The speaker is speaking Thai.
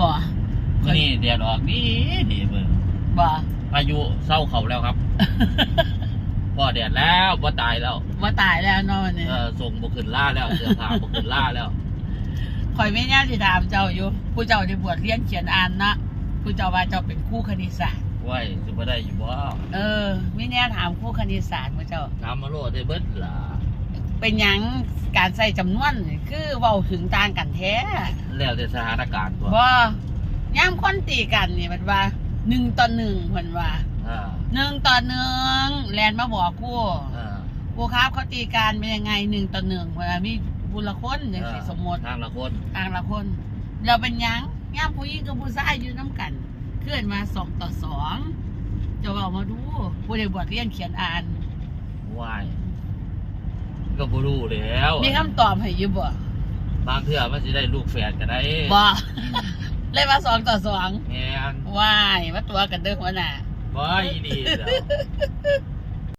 ก่อมื้อนี้แดดออกดีดีเบิ่งบ่พายุเศร้าเขาแล้วครับบ่แดดแล้วบ่ตายแล้วว่าตายแล้วเนาะวันนี้เออส่งบ่ขึ้นล่าแล้วเสื้อผ้าบ่ขึ้นล่าแล้วข่อยไม่แน่สิถามเจ้าอยู่ผู้เจ้าได้บวชเรียนเขียนอ่านนะผู้เจ้าว่าเจ้าเป็นครู่คณิตศาสตร์ไว้สิบ่ได้อยู่บ่เออไม่แน่ถามครู่คณิตศาสตร์ผู้เจ้าถามมาโลดได้เบิดล่ะ เป็นหยังการใส่จำนวนนี่คือเว้าถึงต่างกันแท้แล้วแต่สถานการณ์ตัวบ่ย่ามคนตีกันนี่มันว่าหนึ่งต่อหนึ่งเพิ่นว่าอ่าหนึ่งต่อหนึ่งแลนมาบอกกูอ่ากูครับเขาตีกันเป็นยังไงหนึ่งต่อหนึ่งเวลามีบุละคนอย่างสิสมมติ ทางละคนต่างละคน เราเป็นหยังย่ามผู้หญิงกับผู้ชายอยู่น้ำกัน เคลื่อนมาสองต่อสองจะเอามาดูผู้ใดบวชเรียนเขียนอ่านไหว ก็บ่รู้แล้วมีคำตอบให้อยู่บ่บางเทื่อมันสิได้ลูกแฝดก็ได้บ่เลยมาสองต่อสองแม่นว้ายมาตัวกันเด้อหัวหน้าบ่อีดีเด้อ